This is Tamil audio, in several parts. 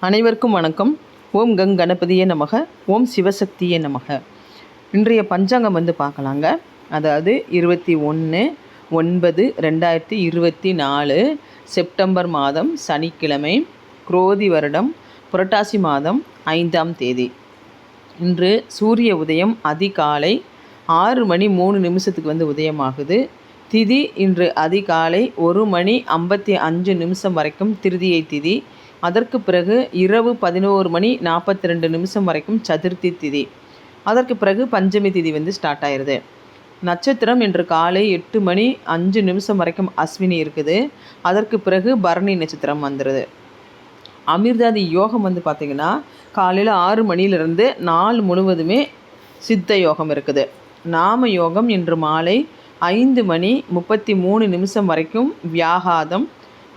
அனைவருக்கும் வணக்கம். ஓம் கங் கணபதியே நமக. ஓம் சிவசக்தியே நமக. இன்றைய பஞ்சாங்கம் வந்து பார்க்கலாங்க. அதாவது இருபத்தி ஒன்று ஒன்பது ரெண்டாயிரத்தி இருபத்தி நாலு செப்டம்பர் மாதம் சனிக்கிழமை குரோதி வருடம் புரட்டாசி மாதம் ஐந்தாம் தேதி. இன்று சூரிய உதயம் அதிகாலை ஆறு மணி மூணு நிமிஷத்துக்கு வந்து உதயமாகுது. திதி இன்று அதிகாலை ஒரு மணி ஐம்பத்தி அஞ்சு நிமிஷம் வரைக்கும் திருதியை திதி. அதற்கு பிறகு இரவு பதினோரு மணி நாற்பத்தி ரெண்டு நிமிஷம் வரைக்கும் சதுர்த்தி திதி. அதற்கு பிறகு பஞ்சமி திதி வந்து ஸ்டார்ட் ஆயிடுது நட்சத்திரம் இன்று காலை எட்டு மணி அஞ்சு நிமிஷம் வரைக்கும் அஸ்வினி இருக்குது. அதற்கு பிறகு பரணி நட்சத்திரம் வந்துடுது அமிர்தாதி யோகம் வந்து பார்த்திங்கன்னா காலையில் ஆறு மணியிலிருந்து நாள் முழுவதுமே சித்த யோகம் இருக்குது. நாம யோகம் இன்று மாலை ஐந்து மணி முப்பத்தி மூணு நிமிஷம் வரைக்கும் வியாகாதம்.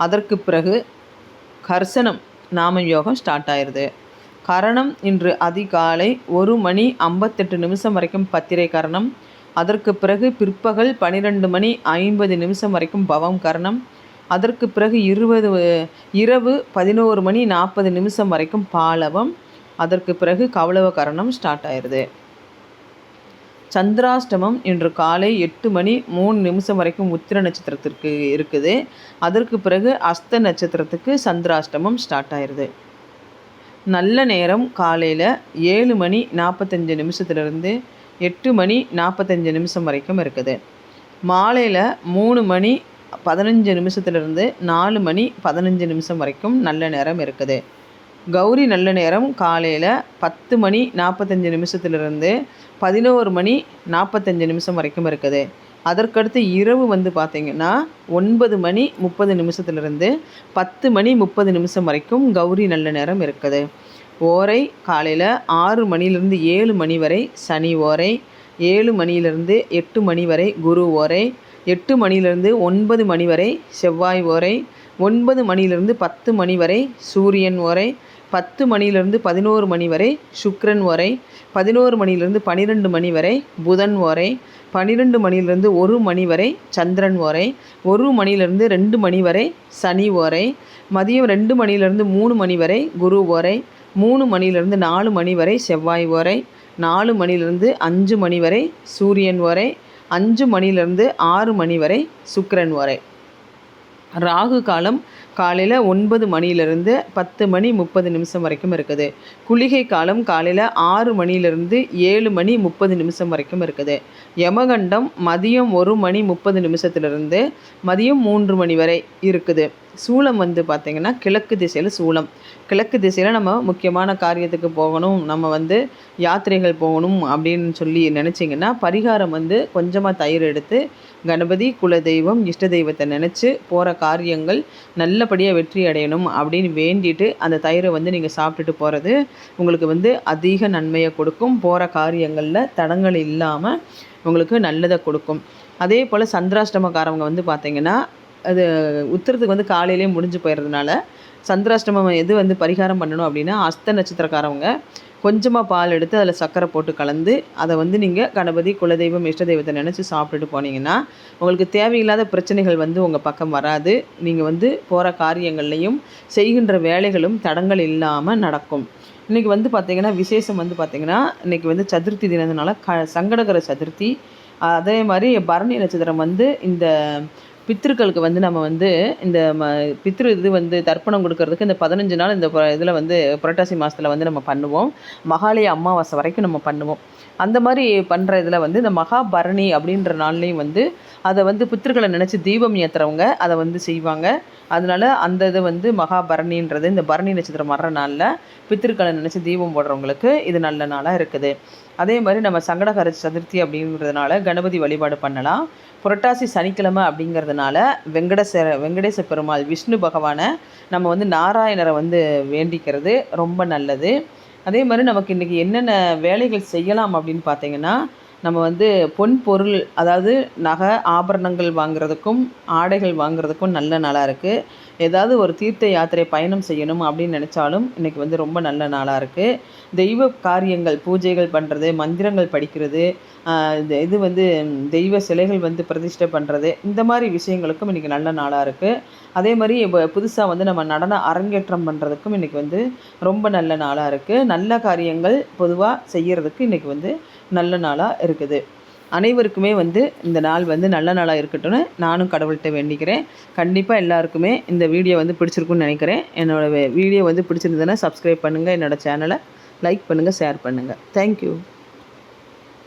அதற்கு பிறகு கர்சனம் நாம யோகம் ஸ்டார்ட் ஆயிடுது கரணம் இன்று அதிகாலை ஒரு மணி ஐம்பத்தெட்டு நிமிஷம் வரைக்கும் பத்திரை கரணம். அதற்கு பிறகு பிற்பகல் பன்னிரெண்டு மணி ஐம்பது நிமிஷம் வரைக்கும் பவம் கரணம். அதற்கு பிறகு இருபது இரவு பதினோரு மணி நாற்பது நிமிஷம் வரைக்கும் பாலவம். அதற்கு பிறகு கவளவ கரணம் ஸ்டார்ட் ஆயிடுது சந்திராஷ்டமம் இன்று காலை எட்டு மணி மூணு நிமிஷம் வரைக்கும் உத்திர நட்சத்திரத்திற்கு இருக்குது. அதற்கு பிறகு அஸ்த நட்சத்திரத்துக்கு சந்திராஷ்டமம் ஸ்டார்ட் ஆயிடுது நல்ல நேரம் காலையில் ஏழு மணி நாற்பத்தஞ்சு நிமிஷத்துலேருந்து எட்டு மணி நாற்பத்தஞ்சு நிமிஷம் வரைக்கும் இருக்குது. மாலையில் மூணு மணி பதினஞ்சு நிமிஷத்துலேருந்து நாலு மணி பதினஞ்சு நிமிஷம் வரைக்கும் நல்ல நேரம் இருக்குது. கௌரி நல்ல நேரம் காலையில் பத்து மணி நாற்பத்தஞ்சு நிமிஷத்துலேருந்து பதினோரு மணி நாற்பத்தஞ்சு நிமிஷம் வரைக்கும் இருக்குது. அதற்கடுத்து இரவு வந்து பார்த்திங்கன்னா ஒன்பது மணி முப்பது நிமிஷத்துலேருந்து பத்து மணி முப்பது நிமிஷம் வரைக்கும் கௌரி நல்ல நேரம் இருக்குது. ஓரை காலையில் ஆறு மணிலேருந்து ஏழு மணி வரை சனி ஓரை ஏழு மணியிலிருந்து எட்டு மணி வரை குரு ஓரை எட்டு மணியிலிருந்து ஒன்பது மணி வரை செவ்வாய் ஓரை ஒன்பது மணியிலிருந்து பத்து மணி வரை சூரியன் ஓரை பத்து மணியிலிருந்து பதினோரு மணி வரை சுக்ரன் ஓரை பதினோரு மணியிலிருந்து பன்னிரெண்டு மணி வரை புதன் ஓரை பன்னிரெண்டு மணியிலிருந்து ஒரு மணி வரை சந்திரன் ஓரை ஒரு மணியிலிருந்து ரெண்டு மணி வரை சனி ஓரை மதியம் ரெண்டு மணியிலிருந்து மூணு மணி வரை குரு ஓரை மூணு மணியிலிருந்து நாலு மணி வரை செவ்வாய் ஓரை நாலு மணியிலிருந்து அஞ்சு மணி வரை சூரியன் வரை அஞ்சு மணிலேருந்து ஆறு மணி வரை சுக்கிரன் வரை ராகு காலம் காலையில் ஒன்பது மணியிலிருந்து பத்து மணி முப்பது நிமிஷம் வரைக்கும் இருக்குது. குளிகை காலம் காலையில் ஆறு மணியிலிருந்து ஏழு மணி முப்பது நிமிஷம் வரைக்கும் இருக்குது. யமகண்டம் மதியம் ஒரு மணி முப்பது நிமிஷத்துலேருந்து மதியம் மூன்று மணி வரை இருக்குது. சூளம் வந்து பார்த்திங்கன்னா கிழக்கு திசையில் சூளம் கிழக்கு திசையில் நம்ம முக்கியமான காரியத்துக்கு போகணும். நம்ம வந்து யாத்திரைகள் போகணும் அப்படின்னு சொல்லி நினச்சிங்கன்னா பரிகாரம் வந்து கொஞ்சமாக தயிர் எடுத்து கணபதி குலதெய்வம் இஷ்ட தெய்வத்தை நினச்சி போகிற காரியங்கள் நல்ல நல்லபடியாக வெற்றி அடையணும் அப்படின்னு வேண்டிட்டு அந்த தயிரை வந்து நீங்கள் சாப்பிட்டுட்டு போகிறது உங்களுக்கு வந்து அதிக நன்மையை கொடுக்கும். போகிற காரியங்களில் தடங்கள் இல்லாமல் உங்களுக்கு நல்லதை கொடுக்கும். அதே போல் சந்திராஷ்டமக்காரவங்க வந்து பார்த்திங்கன்னா அது உத்தரத்துக்கு வந்து காலையிலே முடிஞ்சு போயிடுறதுனால சந்திராஷ்டமம் எது வந்து பரிகாரம் பண்ணணும் அப்படின்னா அஸ்த நட்சத்திரக்காரவங்க கொஞ்சமாக பால் எடுத்து அதில் சர்க்கரை போட்டு கலந்து அதை வந்து நீங்கள் கணபதி குலதெய்வம் இஷ்ட தெய்வத்தை நினச்சி சாப்பிட்டுட்டு போனீங்கன்னா உங்களுக்கு தேவையில்லாத பிரச்சனைகள் வந்து உங்கள் பக்கம் வராது. நீங்கள் வந்து போகிற காரியங்கள்லையும் செய்கின்ற வேலைகளும் தடங்கள் இல்லாமல் நடக்கும். இன்றைக்கி வந்து பார்த்திங்கன்னா விசேஷம் வந்து பார்த்திங்கன்னா இன்றைக்கி வந்து சதுர்த்தி தினத்தினால க சங்கடகர சதுர்த்தி. அதே மாதிரி பரணி நட்சத்திரம் வந்து இந்த பித்திருக்களுக்கு வந்து நம்ம வந்து இந்த ம பித்ரு இது வந்து தர்ப்பணம் கொடுக்கறதுக்கு இந்த பதினஞ்சு நாள் இந்த இதில் வந்து புரட்டாசி மாதத்தில் வந்து நம்ம பண்ணுவோம். மகாலய அமாவாசை வரைக்கும் நம்ம பண்ணுவோம். அந்த மாதிரி பண்ணுற இதில் வந்து இந்த மகாபரணி அப்படின்ற நாள்லேயும் வந்து அதை வந்து பித்திருக்களை நினச்சி தீபம் ஏற்றுறவங்க அதை வந்து செய்வாங்க. அதனால அந்த இது வந்து மகாபரணின்றது இந்த பரணி நட்சத்திரம் வர்ற நாளில் பித்திருக்களை நினச்சி தீபம் போடுறவங்களுக்கு இது நல்ல நாளாக இருக்குது. அதே மாதிரி நம்ம சங்கடகர சதுர்த்தி அப்படிங்கிறதுனால கணபதி வழிபாடு பண்ணலாம். புரட்டாசி சனிக்கிழமை அப்படிங்கிறதுனால வெங்கடேச வெங்கடேச பெருமாள் விஷ்ணு பகவானை நம்ம வந்து நாராயணரை வந்து வேண்டிக்கிறது ரொம்ப நல்லது. அதே மாதிரி நமக்கு இன்றைக்கி என்னென்ன வேலைகள் செய்யலாம் அப்படின்னு பார்த்தீங்கன்னா நம்ம வந்து பொன் பொருள் அதாவது நகை ஆபரணங்கள் வாங்குறதுக்கும் ஆடைகள் வாங்குறதுக்கும் நல்ல நாளாக இருக்குது ஏதாவது ஒரு தீர்த்த யாத்திரை பயணம் செய்யணும் அப்படின்னு நினச்சாலும் இன்றைக்கி வந்து ரொம்ப நல்ல நாளாக இருக்குது தெய்வ காரியங்கள் பூஜைகள் பண்ணுறது மந்திரங்கள் படிக்கிறது இது வந்து தெய்வ சிலைகள் வந்து பிரதிஷ்டை பண்ணுறது இந்த மாதிரி விஷயங்களுக்கும் இன்றைக்கி நல்ல நாளாக இருக்குது அதே மாதிரி இப்போ புதுசாக வந்து நம்ம நடன அரங்கேற்றம் பண்ணுறதுக்கும் இன்றைக்கி வந்து ரொம்ப நல்ல நாளாக இருக்குது நல்ல காரியங்கள் பொதுவாக செய்கிறதுக்கு இன்றைக்கி வந்து நல்ல நாளாக இருக்குது. அனைவருக்குமே வந்து இந்த நாள் வந்து நல்ல நாளாக இருக்கட்டும்னு நானும் கடவுள்கிட்ட வேண்டிக்கிறேன். கண்டிப்பாக எல்லாருக்குமே இந்த வீடியோ வந்து பிடிச்சிருக்குன்னு நினைக்கிறேன். என்னோடய வீடியோ வந்து பிடிச்சிருந்ததுன்னா சப்ஸ்கிரைப் பண்ணுங்கள் என்னோடய சேனலை லைக் பண்ணுங்கள் ஷேர் பண்ணுங்கள் தேங்க்யூ